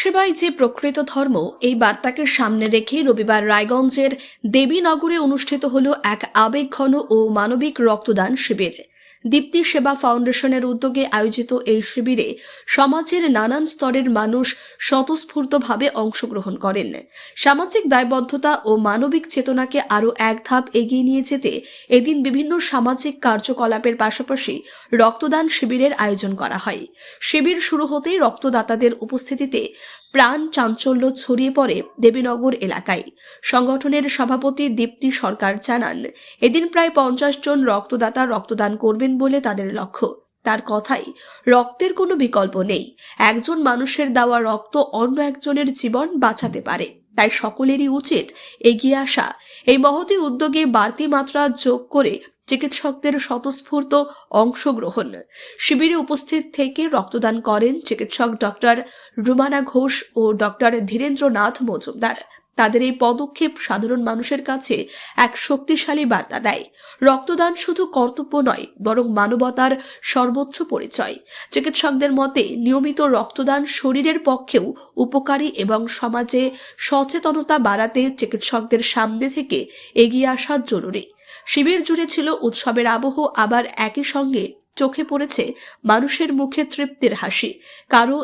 সেবাই যে প্রকৃত ধর্ম, এই বার্তাকে সামনে রেখে রবিবার রায়গঞ্জের দেবীনগরে অনুষ্ঠিত হল এক আবেগঘন ও মানবিক রক্তদান শিবির। দীপ্তি সেবা ফাউন্ডেশনের উদ্যোগে আয়োজিত এই শিবিরে সমাজের নানান স্তরের মানুষ স্বতঃস্ফূর্তভাবে অংশগ্রহণ করেন। সামাজিক দায়বদ্ধতা ও মানবিক চেতনাকে আরও এক ধাপ এগিয়ে নিয়ে যেতে এদিন বিভিন্ন সামাজিক কার্যকলাপের পাশাপাশি রক্তদান শিবিরের আয়োজন করা হয়। শিবির শুরু হতেই রক্তদাতাদের উপস্থিতিতে প্রাণ চাঞ্চল্য ছড়িয়ে পড়ে দেবীনগর এলাকায়। সংগঠনের সভাপতি দীপ্তি সরকার জানান, এদিন প্রায় পঞ্চাশ জন রক্তদাতা রক্তদান করবেন বলে তাদের লক্ষ্য। তার কথাই রক্তের কোনো বিকল্প নেই। একজন মানুষের দেওয়া রক্ত অন্য একজনের জীবন বাঁচাতে পারে। তাই সকলেরই উচিত এগিয়ে আসা। এই মহতি উদ্যোগে বাড়তি মাত্রা যোগ করে চিকিৎসকদের স্বতঃস্ফূর্ত অংশগ্রহণ। শিবিরে উপস্থিত থেকে রক্তদান করেন চিকিৎসক ডক্টর রুমানা ঘোষ ও ডক্টর ধীরেন্দ্রনাথ মজুমদার। তাদের এই পদক্ষেপ সাধারণ মানুষের কাছে এক শক্তিশালী বার্তা দেয়। রক্তদান শুধু কর্তব্য নয়, বরং মানবতার সর্বোচ্চ পরিচয়। চিকিৎসকদের মতে, নিয়মিত রক্তদান শরীরের পক্ষেও উপকারী এবং সমাজে সচেতনতা বাড়াতে চিকিৎসকদের সামনে থেকে এগিয়ে আসা জরুরি। শিবির জুড়ে ছিল উৎসবের আবহ, আবার একই সঙ্গে চোখে পড়েছে মানুষের মুখে তৃপ্তির হাসি। কারও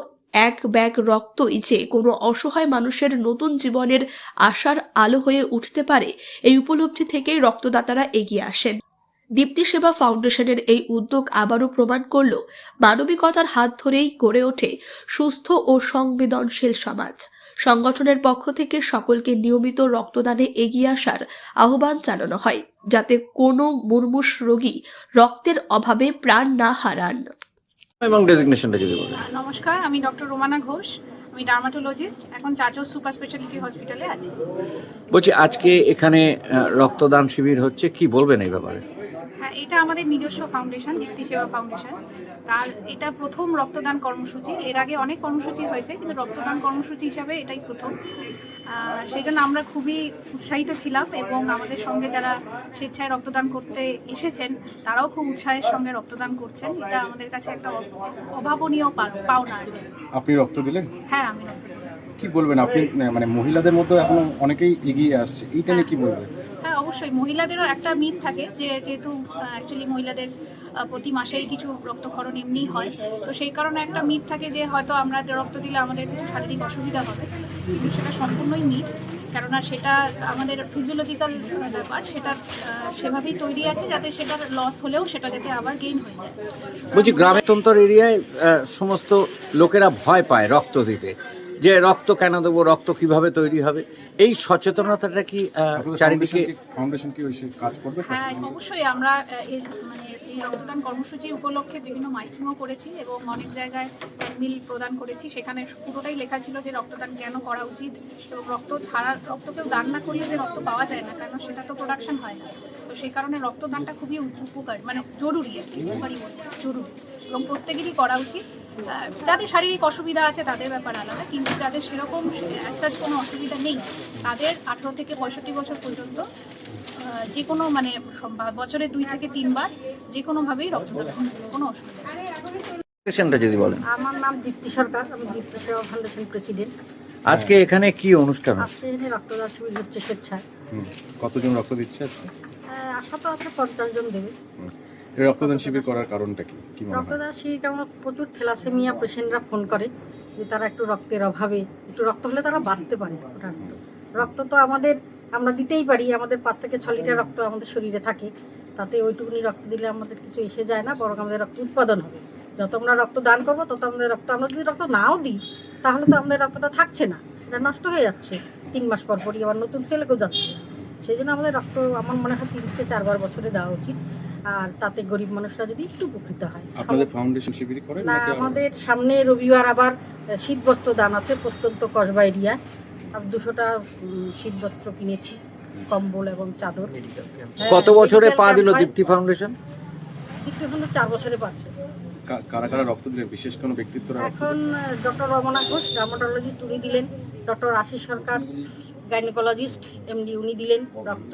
এক ব্যাগ রক্তই যে কোনো অসহায় মানুষের নতুন জীবনের আশার আলো হয়ে উঠতে পারে, এই উপলব্ধি থেকেই রক্তদাতারা এগিয়ে আসেন। দীপ্তি সেবা ফাউন্ডেশনের এই উদ্যোগ আবারও প্রমাণ করল, মানবিকতার হাত ধরেই গড়ে ওঠে সুস্থ ও সংবেদনশীল সমাজ। সংগঠনের পক্ষ থেকে সকলকে নিয়মিত রক্তদানে এগিয়ে আসার আহ্বান জানানো হয় যাতে কোনো মুরমুষ রোগী রক্তের অভাবে প্রাণ না হারান। এবং ডেজিগনেশনটা যদি বলেন। নমস্কার আমি ডক্টর রোমানা ঘোষ আমি ডার্মাটোলজিস্ট এখন চাচর সুপার স্পেশালিটি হসপিটালে আছি। বলছি আজকে এখানে রক্তদান শিবির হচ্ছে কি বলবেন এই ব্যাপারে? হ্যাঁ এটা আমাদের নিজস্ব ফাউন্ডেশন দীপ্তি সেবা ফাউন্ডেশন আর এটা প্রথম রক্তদান কর্মসূচি। এর আগে অনেক কর্মসূচি হয়েছে কিন্তু রক্তদান কর্মসূচি হিসাবে এটাই প্রথম। সেই জন্য আমরা খুবই উৎসাহিত ছিলাম এবং আমাদের সঙ্গে যারা স্বেচ্ছায় রক্তদান করতে এসেছেন তারাও খুব উৎসাহের সঙ্গে রক্তদান করছেন। এটা আমাদের কাছে একটা অভাবনীয় পাওনা আর কি। আপনি রক্ত দিলেন? হ্যাঁ আমি কি বলবেন? আপনি মানে মহিলাদের মধ্যে এখন অনেকেই এগিয়ে আসছে। এইটা নিয়ে কি বলবেন? অবশ্যই মহিলাদেরও একটা মিথ থাকে যে যেহেতু অ্যাকচুয়ালি মহিলাদের প্রতি মাসেই কিছু রক্তক্ষরণ এমনিই হয়, তো সেই কারণে একটা মিথ থাকে যে হয়তো আমরা রক্ত দিলে আমাদের কিছু শারীরিক অসুবিধা হবে। কিন্তু সেটা সম্পূর্ণই মিথ, কেননা সেটা আমাদের ফিজিওলজিক্যাল ব্যাপার, সেটা সেভাবেই তৈরি আছে যাতে সেটার লস হলেও সেটা যাতে আবার গেইন হয়ে যায়। বলছি গ্রামেতন্তর এরিয়ায় সমস্ত লোকেরা ভয় পায় রক্ত দিতে। যে রক্ত কেন দেবো রক্ত কীভাবে তৈরি হবে? এই সচেতনতাটা কি চারিদিকে ফাউন্ডেশন কি- কাজ করবে হ্যাঁ অবশ্যই আমরা মানে এই রক্তদান কর্মসূচি উপলক্ষে বিভিন্ন মাইকিংও করেছি এবং অনেক জায়গায় মিল প্রদান করেছি। সেখানে পুরোটাই লেখা ছিল যে রক্তদান কেন করা উচিত এবং রক্ত ছাড়া রক্ত কেউ দান না করলে যে রক্ত পাওয়া যায় না কারণ সেটা তো প্রোডাকশন হয় না। তো সেই কারণে রক্তদানটা খুবই উপকার মানে জরুরি আর কি উপকারী জরুরি এবং প্রত্যেকেরই করা উচিত। যাদের শারীরিক অসুবিধা আছে তাদের ব্যাপার আলাদা কিন্তু যাদের সেরকম অ্যাসাজ কোনো অসুবিধা নেই তাদের আঠেরো থেকে পঁয়ষট্টি বছর পর্যন্ত যে কোনো মানে বছরে দুই থেকে তিনবার যে কোনোভাবেই রক্তদান করতে হবে, কোনো অসুবিধা নেই। যদি বলেন। আমার নাম দীপ্তি সরকার আমি দীপ্তি সেবা ফাউন্ডেশন প্রেসিডেন্ট আজকে এখানে কি অনুষ্ঠান? আজকে এখানে রক্তদান শিবির হচ্ছে স্বেচ্ছায়। কতজন রক্ত দিচ্ছে আজকে? আশা তো আছে পঞ্চাশ জন দেবে। রক্তদান শিবির করার কারণটা কি? কি রক্তদান শিবির কেমন প্রচুর থ্যালাসেমিয়া পেশেন্টরা ফোন করে যে তারা একটু রক্তের অভাবে, একটু রক্ত হলে তারা বাঁচতে পারে ওটা রক্ত তো আমাদের, আমরা দিতেই পারি, আমাদের পাঁচ থেকে ছ লিটার রক্ত আমাদের শরীরে থাকে। তাতে ওইটুকুনি রক্ত দিলে আমাদের কিছু এসে যায় না, বরং আমাদের রক্ত উৎপাদন হবে। যত আমরা রক্ত দান করব, তত আমাদের রক্ত, আমরা যদি রক্ত নাও দিই, তাহলে তো আমাদের রক্তটা থাকছে না এটা নষ্ট হয়ে যাচ্ছে। তিন মাস পর পরই আবার নতুন সেলেও যাচ্ছে সেই জন্য আমাদের রক্ত আমার মনে হয় তিন থেকে চারবার বছরে দেওয়া উচিত। আর তাতে গরিব মানুষরা যদি একটু উপকৃত হয়। আপনাদের ফাউন্ডেশন শিবির করেন না আমাদের সামনে রবিবার আবার শীতবস্ত্র দান আছে প্রত্যন্ত কসবা এরিয়ায় আমি দুশোটা শীতবস্ত্র কিনেছি কম্বল এবং চাদর। হ্যাঁ, কত বছরে পা দিল দীপ্তি ফাউন্ডেশন দীপ্তি ফাউন্ডেশন চার বছরে পাচ্ছে কারা কারা রক্ত দিলেন? বিশেষ কোনো ব্যক্তিত্বরা এখন ডক্টর রমনা ঘোষ ডার্মাটোলজিস্ট উনি দিলেন doctor Ashis Sarkar gynaecologist MD উনি দিলেন রক্ত।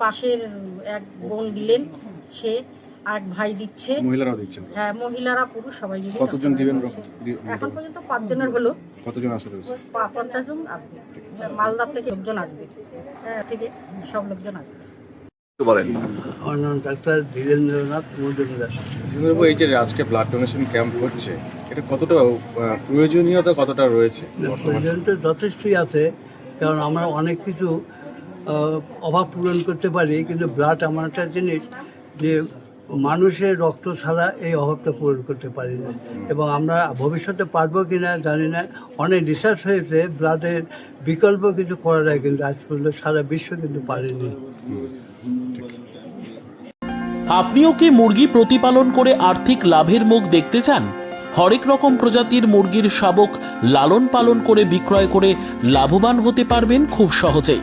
পাশের এক বোন দিলেন। সে আর এক ভাই দিচ্ছে। মহিলারাও দিচ্ছেন। হ্যাঁ মহিলারা পুরুষ সবাই মিলে কতজন দিবেন এখন পর্যন্ত পাঁচজনের হলো। কতজন আসা রয়েছে পা- পঞ্চাশ জন আসবে মালদার থেকে লোকজন আসবে। হ্যাঁ থেকে সব লোকজন আসবে। বলেন। আমার নাম ডাক্তার ধীরেন্দ্রনাথ মজুমদার জিতেন্দ্রবাবু এই যে আজকে ব্লাড ডোনেশন ক্যাম্প হচ্ছে এটা কতটা প্রয়োজনীয়তা কতটা রয়েছে বর্তমানে যথেষ্টই আছে কারণ আমরা অনেক কিছু অভাব পূরণ করতে পারি কিন্তু ব্লাড এমন একটা জিনিস যে মানুষের রক্ত ছাড়া এই অভাবটা পূরণ করতে পারি না এবং আমরা ভবিষ্যতে পারব কি না জানি না। অনেক রিসার্চ হয়েছে ব্লাডের বিকল্প কিছু করা যায় কিন্তু আজ পর্যন্ত সারা বিশ্ব কিন্তু পারেনি। আপনিও কি মুরগি প্রতিপালন করে আর্থিক লাভের মুখ দেখতে চান? হরেক রকম প্রজাতির মুরগির শাবক লালন পালন করে বিক্রয় করে লাভবান হতে পারবেন খুব সহজেই।